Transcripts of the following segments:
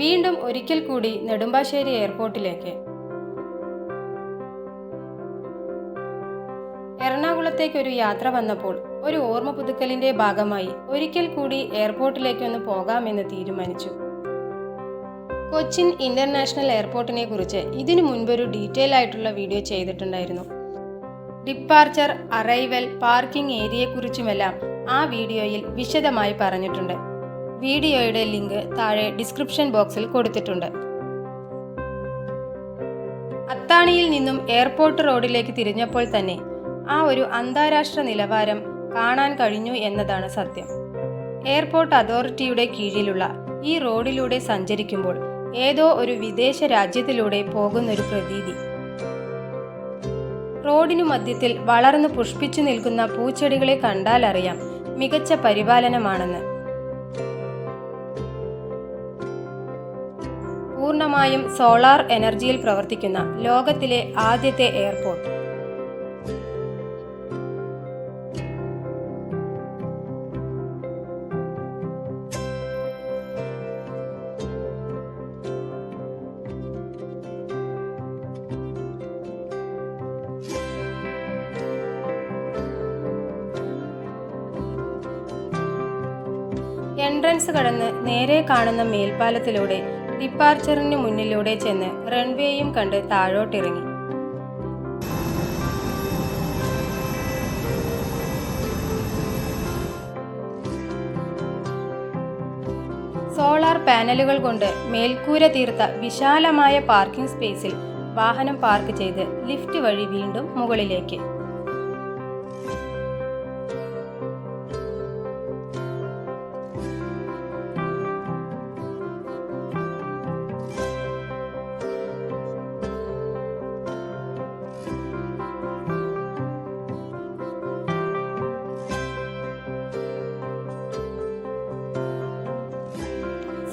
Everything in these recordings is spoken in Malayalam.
വീണ്ടും ഒരിക്കൽ കൂടി നെടുമ്പാശ്ശേരി എയർപോർട്ടിലേക്ക്. എറണാകുളത്തേക്ക് ഒരു യാത്ര വന്നപ്പോൾ ഒരു ഓർമ്മ പുതുക്കലിന്റെ ഭാഗമായി ഒരിക്കൽ കൂടി എയർപോർട്ടിലേക്കൊന്ന് പോകാമെന്ന് തീരുമാനിച്ചു. കൊച്ചിൻ ഇന്റർനാഷണൽ എയർപോർട്ടിനെ കുറിച്ച് ഇതിനു മുൻപൊരു ഡീറ്റെയിൽ ആയിട്ടുള്ള വീഡിയോ ചെയ്തിട്ടുണ്ടായിരുന്നു. ഡിപ്പാർച്ചർ അറൈവൽ പാർക്കിംഗ് ഏരിയയെക്കുറിച്ചുമെല്ലാം ആ വീഡിയോയിൽ വിശദമായി പറഞ്ഞിട്ടുണ്ട്. വീഡിയോയുടെ ലിങ്ക് താഴെ ഡിസ്ക്രിപ്ഷൻ ബോക്സിൽ കൊടുത്തിട്ടുണ്ട്. അത്താണിയിൽ നിന്നും എയർപോർട്ട് റോഡിലേക്ക് തിരിഞ്ഞപ്പോൾ തന്നെ ആ ഒരു അന്താരാഷ്ട്ര നിലവാരം കാണാൻ കഴിഞ്ഞു എന്നതാണ് സത്യം. എയർപോർട്ട് അതോറിറ്റിയുടെ കീഴിലുള്ള ഈ റോഡിലൂടെ സഞ്ചരിക്കുമ്പോൾ ഏതോ ഒരു വിദേശ രാജ്യത്തിലൂടെ പോകുന്നൊരു പ്രതീതി. റോഡിനു മധ്യത്തിൽ വളർന്നു പുഷ്പിച്ചു നിൽക്കുന്ന പൂച്ചെടികളെ കണ്ടാലറിയാം മികച്ച പരിപാലനമാണെന്ന്. പൂർണമായും സോളാർ എനർജിയിൽ പ്രവർത്തിക്കുന്ന ലോകത്തിലെ ആദ്യത്തെ എയർപോർട്ട്. എൻട്രൻസ് കടന്ന് നേരെ കാണുന്ന മേൽപ്പാലത്തിലൂടെ ഡിപ്പാർച്ചറിന് മുന്നിലൂടെ ചെന്ന് റൺവേയും കണ്ട് താഴോട്ടിറങ്ങി. സോളാർ പാനലുകൾ കൊണ്ട് മേൽക്കൂര തീർത്ത വിശാലമായ പാർക്കിംഗ് സ്പേസിൽ വാഹനം പാർക്ക് ചെയ്ത് ലിഫ്റ്റ് വഴി വീണ്ടും മുകളിലേക്ക്.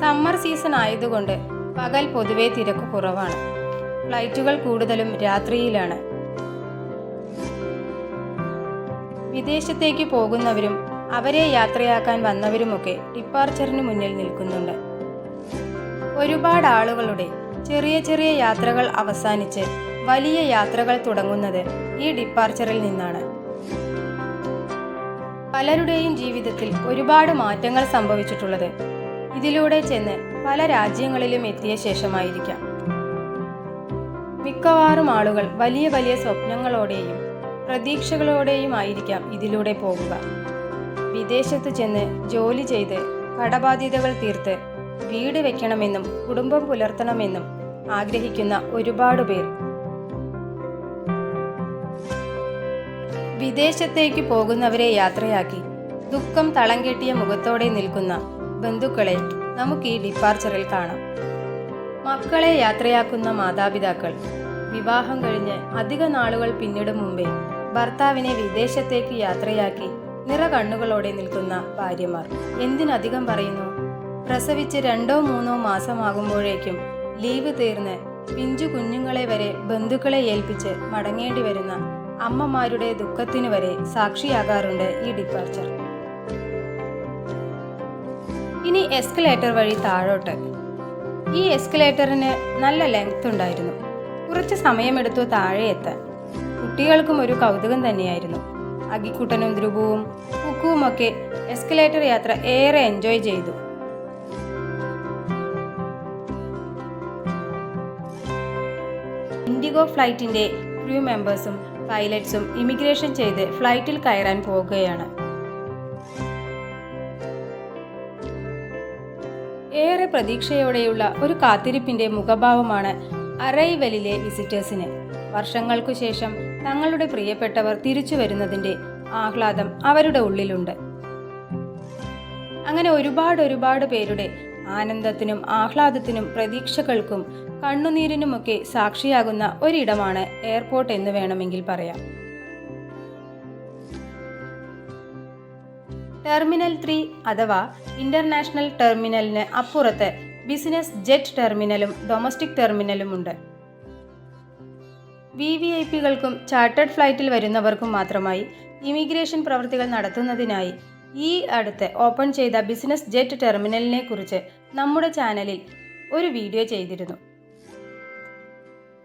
സമ്മർ സീസൺ ആയതുകൊണ്ട് പകൽ പൊതുവെ തിരക്ക് കുറവാണ്. ഫ്ലൈറ്റുകൾ കൂടുതലും രാത്രിയിലാണ്. വിദേശത്തേക്ക് പോകുന്നവരും അവരെ യാത്രയാക്കാൻ വന്നവരുമൊക്കെ ഡിപ്പാർച്ചറിന് മുന്നിൽ നിൽക്കുന്നുണ്ട്. ഒരുപാട് ആളുകളുടെ ചെറിയ ചെറിയ യാത്രകൾ അവസാനിച്ച് വലിയ യാത്രകൾ തുടങ്ങുന്നത് ഈ ഡിപ്പാർച്ചറിൽ നിന്നാണ്. പലരുടെയും ജീവിതത്തിൽ ഒരുപാട് മാറ്റങ്ങൾ സംഭവിച്ചിട്ടുള്ളത് ഇതിലൂടെ ചെന്ന് പല രാജ്യങ്ങളിലും എത്തിയ ശേഷമായിരിക്കാം. മിക്കവാറും ആളുകൾ വലിയ വലിയ സ്വപ്നങ്ങളോടെയും പ്രതീക്ഷകളോടെയും ആയിരിക്കാം ഇതിലൂടെ പോകുക. വിദേശത്ത് ചെന്ന് ജോലി ചെയ്ത് കടബാധ്യതകൾ തീർത്ത് വീട് വെക്കണമെന്നും കുടുംബം പുലർത്തണമെന്നും ആഗ്രഹിക്കുന്ന ഒരുപാട് പേർ. വിദേശത്തേക്ക് പോകുന്നവരെ യാത്രയാക്കി ദുഃഖം തളം കെട്ടിയ മുഖത്തോടെ നിൽക്കുന്ന ബന്ധുക്കളെ നമുക്ക് ഈ ഡിപ്പാർച്ചറിൽ കാണാം. മക്കളെ യാത്രയാക്കുന്ന മാതാപിതാക്കൾ വിവാഹം കഴിഞ്ഞ് അധിക നാളുകൾ പിന്നിടും മുമ്പേ ഭർത്താവിനെ വിദേശത്തേക്ക് യാത്രയാക്കി നിറ കണ്ണുകളോടെ നിൽക്കുന്ന ഭാര്യമാർ. എന്തിനധികം പറയുന്നു? പ്രസവിച്ച് രണ്ടോ മൂന്നോ മാസമാകുമ്പോഴേക്കും ലീവ് തീർന്ന് പിഞ്ചു കുഞ്ഞുങ്ങളെ വരെ ബന്ധുക്കളെ ഏൽപ്പിച്ച് മടങ്ങേണ്ടി വരുന്ന അമ്മമാരുടെ ദുഃഖത്തിനു വരെ സാക്ഷിയാകാറുണ്ട് ഈ ഡിപ്പാർച്ചർ. ഇനി എസ്കലേറ്റർ വഴി താഴോട്ട്. ഈ എസ്കലേറ്ററിന് നല്ല ലെങ്ത് ഉണ്ടായിരുന്നു. കുറച്ച് സമയമെടുത്തു താഴെ എത്താൻ. കുട്ടികൾക്കും ഒരു കൗതുകം തന്നെയായിരുന്നു. അഗിക്കുട്ടനും ധ്രുവവും കുക്കുവുമൊക്കെ എസ്കലേറ്റർ യാത്ര ഏറെ എൻജോയ് ചെയ്തു. ഇൻഡിഗോ ഫ്ലൈറ്റിന്റെ ക്രൂ മെമ്പേഴ്സും പൈലറ്റ്സും ഇമിഗ്രേഷൻ ചെയ്ത് ഫ്ലൈറ്റിൽ കയറാൻ പോകുകയാണ്. ഏറെ പ്രതീക്ഷയോടെയുള്ള ഒരു കാത്തിരിപ്പിന്റെ മുഖഭാവമാണ് അറൈവലിലെ വിസിറ്റേഴ്സിന്. വർഷങ്ങൾക്കു ശേഷം തങ്ങളുടെ പ്രിയപ്പെട്ടവർ തിരിച്ചു വരുന്നതിന്റെ ആഹ്ലാദം അവരുടെ ഉള്ളിലുണ്ട്. അങ്ങനെ ഒരുപാട് ഒരുപാട് പേരുടെ ആനന്ദത്തിനും ആഹ്ലാദത്തിനും പ്രതീക്ഷകൾക്കും കണ്ണുനീരിനുമൊക്കെ സാക്ഷിയാകുന്ന ഒരിടമാണ് എയർപോർട്ട് എന്ന് വേണമെങ്കിൽ പറയാം. ടെർമിനൽ ത്രീ അഥവാ ഇന്റർനാഷണൽ ടെർമിനലിന് അപ്പുറത്ത് ബിസിനസ് ജെറ്റ് ടെർമിനലും ഡൊമസ്റ്റിക് ടെർമിനലും ഉണ്ട്. വി വി ഐ പികൾക്കും ചാർട്ടേഡ് ഫ്ലൈറ്റിൽ വരുന്നവർക്കും മാത്രമായി ഇമിഗ്രേഷൻ പ്രവൃത്തികൾ നടത്തുന്നതിനായി ഈ അടുത്ത് ഓപ്പൺ ചെയ്ത ബിസിനസ് ജെറ്റ് ടെർമിനലിനെ കുറിച്ച് നമ്മുടെ ചാനലിൽ ഒരു വീഡിയോ ചെയ്തിരുന്നു.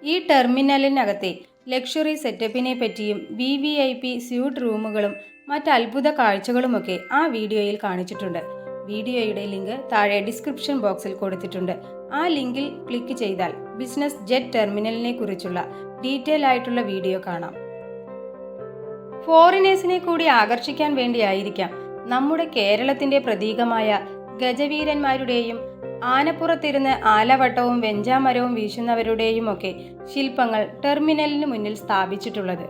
ഈ ടെർമിനലിനകത്തെ ലക്ഷറി സെറ്റപ്പിനെ പറ്റിയും V V I P suite റൂമുകളും മറ്റ് അത്ഭുത കാഴ്ചകളുമൊക്കെ ആ വീഡിയോയിൽ കാണിച്ചിട്ടുണ്ട്. വീഡിയോയുടെ ലിങ്ക് താഴെ ഡിസ്ക്രിപ്ഷൻ ബോക്സിൽ കൊടുത്തിട്ടുണ്ട്. ആ ലിങ്കിൽ ക്ലിക്ക് ചെയ്താൽ ബിസിനസ് ജെറ്റ് ടെർമിനലിനെ കുറിച്ചുള്ള ഡീറ്റെയിൽ ആയിട്ടുള്ള വീഡിയോ കാണാം. ഫോറിനേഴ്സിനെ കൂടി ആകർഷിക്കാൻ വേണ്ടിയായിരിക്കാം നമ്മുടെ കേരളത്തിന്റെ പ്രതീകമായ ഗജവീരന്മാരുടെയും ആനപ്പുറത്തിരുന്ന് ആലവട്ടവും വെഞ്ചാമരവും വീശുന്നവരുടെയും ഒക്കെ ശില്പങ്ങൾ ടെർമിനലിന് മുന്നിൽ സ്ഥാപിച്ചിട്ടുള്ളത്.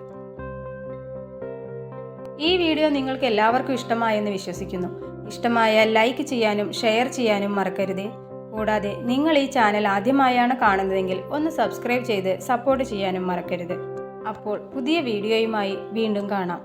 ഈ വീഡിയോ നിങ്ങൾക്ക് എല്ലാവർക്കും ഇഷ്ടമായെന്ന് വിശ്വസിക്കുന്നു. ഇഷ്ടമായാൽ ലൈക്ക് ചെയ്യാനും ഷെയർ ചെയ്യാനും മറക്കരുതേ. കൂടാതെ നിങ്ങൾ ഈ ചാനൽ ആദ്യമായാണ് കാണുന്നതെങ്കിൽ ഒന്ന് സബ്സ്ക്രൈബ് ചെയ്ത് സപ്പോർട്ട് ചെയ്യാനും മറക്കരുത്. അപ്പോൾ പുതിയ വീഡിയോയുമായി വീണ്ടും കാണാം.